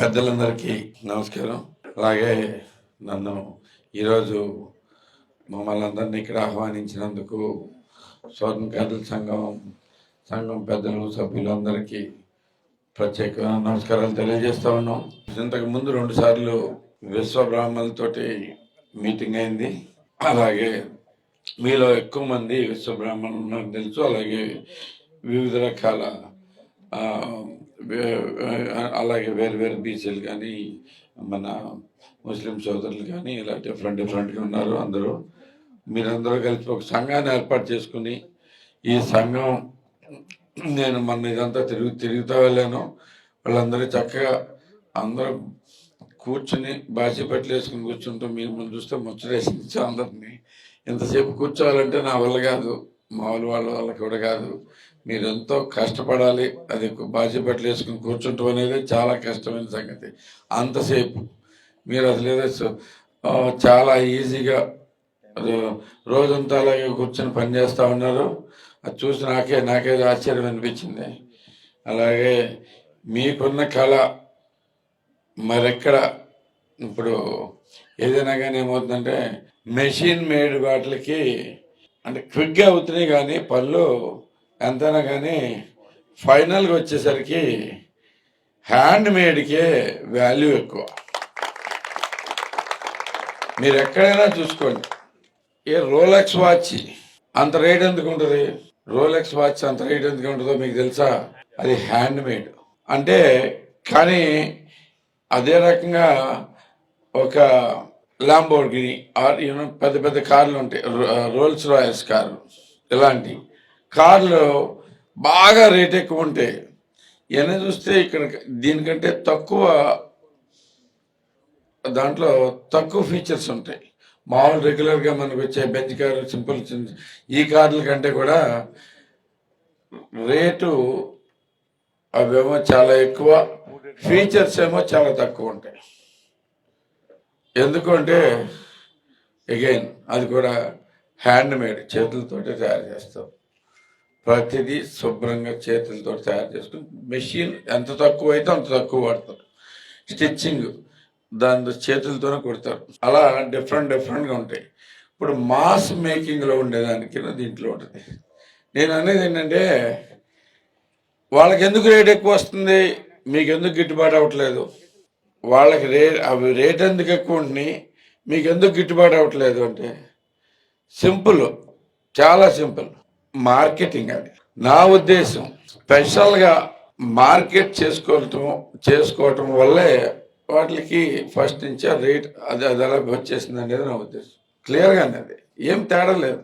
పెద్దలందరికీ నమస్కారం. అలాగే నన్ను ఈరోజు మమ్మల్ని అందరినీ ఇక్కడ ఆహ్వానించినందుకు స్వర్ణకారుల సంఘం సంఘం పెద్దలు సభ్యులందరికీ ప్రత్యేక నమస్కారాలు తెలియజేస్తూ ఉన్నాం. ఇంతకు ముందు రెండు సార్లు విశ్వ బ్రాహ్మణులతోటి మీటింగ్ అయింది. అలాగే మీలో ఎక్కువ మంది విశ్వ బ్రాహ్మణులు తెలుసు. అలాగే వివిధ రకాల అలాగే వేరు వేరు బీచ్లు కానీ మన ముస్లిం సోదరులు కానీ ఇలా డిఫరెంట్ డిఫరెంట్గా ఉన్నారు అందరూ. మీరందరూ కలిసి ఒక సంఘాన్ని ఏర్పాటు చేసుకుని ఈ సంఘం నేను మన ఇదంతా తిరుగు తిరుగుతూ వెళ్ళాను. వాళ్ళందరూ చక్కగా అందరూ కూర్చుని బాసి పట్లు వేసుకుని కూర్చుంటూ మీరు ముందు చూస్తే ముచ్చటేసింది అందరినీ. ఇంతసేపు కూర్చోవాలంటే నా వల్ల కాదు మామూలు వాళ్ళ వల్ల కూడా కాదు. మీరు ఎంతో కష్టపడాలి అది బాజీ బట్టలు వేసుకుని కూర్చుంటాం అనేది చాలా కష్టమైన సంగతి. అంతసేపు. మీరు అసలు ఏదో చాలా ఈజీగా రోజంతా అలాగే కూర్చొని పని చేస్తూ ఉన్నారు. అది చూసి నాకే నాకేదో ఆశ్చర్యం అనిపించింది. అలాగే మీకున్న కళ మరెక్కడ? ఇప్పుడు ఏదైనా కానీ ఏమవుతుందంటే మెషిన్ మేడ్ వాటికి అంటే క్విక్గా అవుతున్నాయి కానీ పళ్ళు ఎంతైనా కానీ ఫైనల్గా వచ్చేసరికి హ్యాండ్ మేడ్కే వాల్యూ ఎక్కువ. మీరు ఎక్కడైనా చూసుకోండి. ఏ రోలెక్స్ వాచ్ అంత రేట్ ఎందుకు ఉంటుంది రోలెక్స్ వాచ్ అంత రేట్ ఎందుకు ఉంటుందో మీకు తెలుసా? అది హ్యాండ్ మేడ్. అంటే కానీ అదే రకంగా ఒక లాంబోర్గిని ఆర్ యూనో పెద్ద పెద్ద కార్లు ఉంటాయి రోల్స్ రాయల్స్ కార్లు ఇలాంటివి. కార్లు బాగా రేట్ ఎక్కువ ఉంటాయి ఇవన్నీ చూస్తే ఇక్కడ దీనికంటే తక్కువ దాంట్లో తక్కువ ఫీచర్స్ ఉంటాయి. మామూలు రెగ్యులర్గా మనకు వచ్చే బెంచ్ కారు సింపుల్ ఈ కార్ల కంటే కూడా రేటు అవేమో చాలా ఎక్కువ ఫీచర్స్ ఏమో చాలా తక్కువ ఉంటాయి. ఎందుకంటే అగైన్ అది కూడా హ్యాండ్ మేడ్ చేతులతోటి తయారు చేస్తాం. ప్రతిదీ శుభ్రంగా చేతులతో తయారు చేసుకుని మెషిన్ ఎంత తక్కువ అయితే అంత తక్కువ వాడతారు. స్టిచ్చింగ్ దాని చేతులతోనే కుడతారు. అలా డిఫరెంట్ డిఫరెంట్గా ఉంటాయి. ఇప్పుడు మాస్ మేకింగ్లో ఉండేదానికి దీంట్లో ఉంటుంది. నేను అనేది ఏంటంటే వాళ్ళకి ఎందుకు రేట్ ఎక్కువ వస్తుంది? మీకు ఎందుకు గిట్టుబాటు అవ్వట్లేదు? వాళ్ళకి రే అవి రేట్ ఎందుకు ఎక్కువ ఉంటున్నాయి? మీకు ఎందుకు గిట్టుబాటు అవ్వట్లేదు అంటే సింపుల్ చాలా సింపుల్. మార్కెటింగ్ అది. నా ఉద్దేశం స్పెషల్గా మార్కెట్ చేసుకోవటం చేసుకోవటం వల్లే వాటికి ఫస్ట్ నుంచే రేట్ అది అది అలా వచ్చేసింది అనేది నా ఉద్దేశం. క్లియర్గా అనేది. ఏం తేడా లేదు.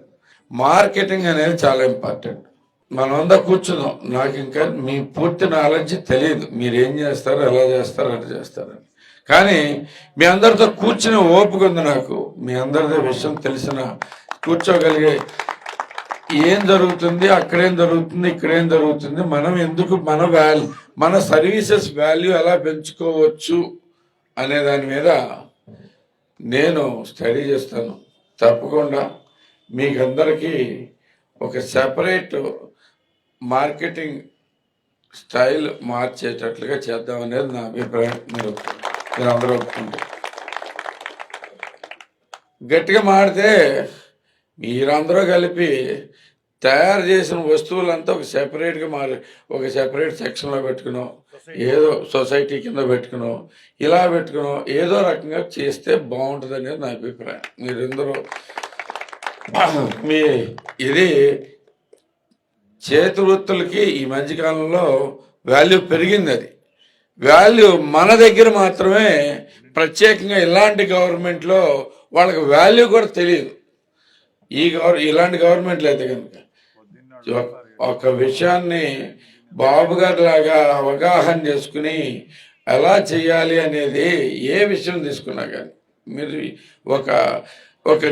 మార్కెటింగ్ అనేది చాలా ఇంపార్టెంట్. మనం అంతా కూర్చున్నాం. నాకు ఇంకా మీ పూర్తి నాలెడ్జ్ తెలియదు. మీరు ఏం చేస్తారు ఎలా చేస్తారు అలా చేస్తారని కానీ మీ అందరితో కూర్చుని ఓపిక ఉంది నాకు. మీ అందరితో విషయం తెలిసిన కూర్చోగలిగే ఏం జరుగుతుంది అక్కడేం జరుగుతుంది ఇక్కడేం జరుగుతుంది మనం ఎందుకు మన వాల్యూ మన సర్వీసెస్ వాల్యూ ఎలా పెంచుకోవచ్చు అనే దాని మీద నేను స్టడీ చేస్తాను. తప్పకుండా మీకు అందరికీ ఒక సెపరేట్ మార్కెటింగ్ స్టైల్ మార్చేటట్లుగా చేద్దాం అనేది నా అభిప్రాయం. మీరు మీరు అందరూ ఒప్పుకుంటారు. గట్టిగా మాడితే మీరందరూ కలిపి తయారు చేసిన వస్తువులంతా ఒక సెపరేట్గా మారి ఒక సెపరేట్ సెక్షన్లో పెట్టుకున్నాం. ఏదో సొసైటీ కింద పెట్టుకున్నాం. ఇలా పెట్టుకున్నాం. ఏదో రకంగా చేస్తే బాగుంటుంది అనేది నా అభిప్రాయం. మీరందరూ మీ ఇది చేతి వృత్తులకి ఈ మధ్యకాలంలో వాల్యూ పెరిగింది అది. వాల్యూ మన దగ్గర మాత్రమే ప్రత్యేకంగా ఇలాంటి గవర్నమెంట్లో వాళ్ళకి వాల్యూ కూడా తెలియదు. ఈ గవర్ ఇలాంటి గవర్నమెంట్లు అయితే కనుక ఒక- విషయాన్ని బాబు గారి లాగా అవగాహన చేసుకుని ఎలా చేయాలి అనేది ఏ విషయం తీసుకున్నా కానీ మీరు ఒక ఒక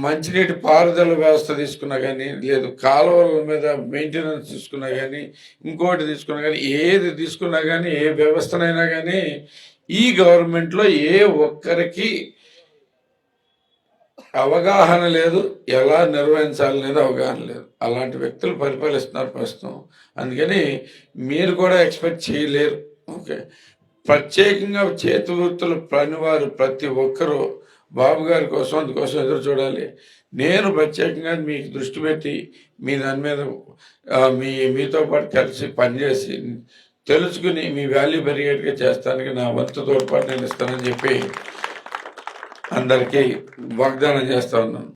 మంచినీటి పారుదల వ్యవస్థ తీసుకున్నా కానీ లేదు కాలువల మీద మెయింటెనెన్స్ తీసుకున్నా కానీ ఇంకోటి తీసుకున్నా కానీ ఏది తీసుకున్నా కానీ ఏ వ్యవస్థనైనా కానీ ఈ గవర్నమెంట్లో ఏ ఒక్కరికి అవగాహన లేదు. ఎలా నిర్వహించాలనేది అవగాహన లేదు. అలాంటి వ్యక్తులు పరిపాలిస్తున్నారు ప్రస్తుతం. అందుకని మీరు కూడా ఎక్స్పెక్ట్ చేయలేరు. ఓకే. ప్రత్యేకంగా చేతి వృత్తులు పనివారు ప్రతి ఒక్కరూ బాబు గారి కోసం అందుకోసం ఎదురు చూడాలి. నేను ప్రత్యేకంగా మీకు దృష్టి పెట్టి మీ దాని మీద మీ మీతో పాటు కలిసి పనిచేసి తెలుసుకుని మీ వాల్యూ పెరిగేట్టుగా చేస్తానికి నా వంతు తోడ్పాటు నేను ఇస్తానని చెప్పి అందరికీ వాగ్దానం చేస్తా ఉన్నాను.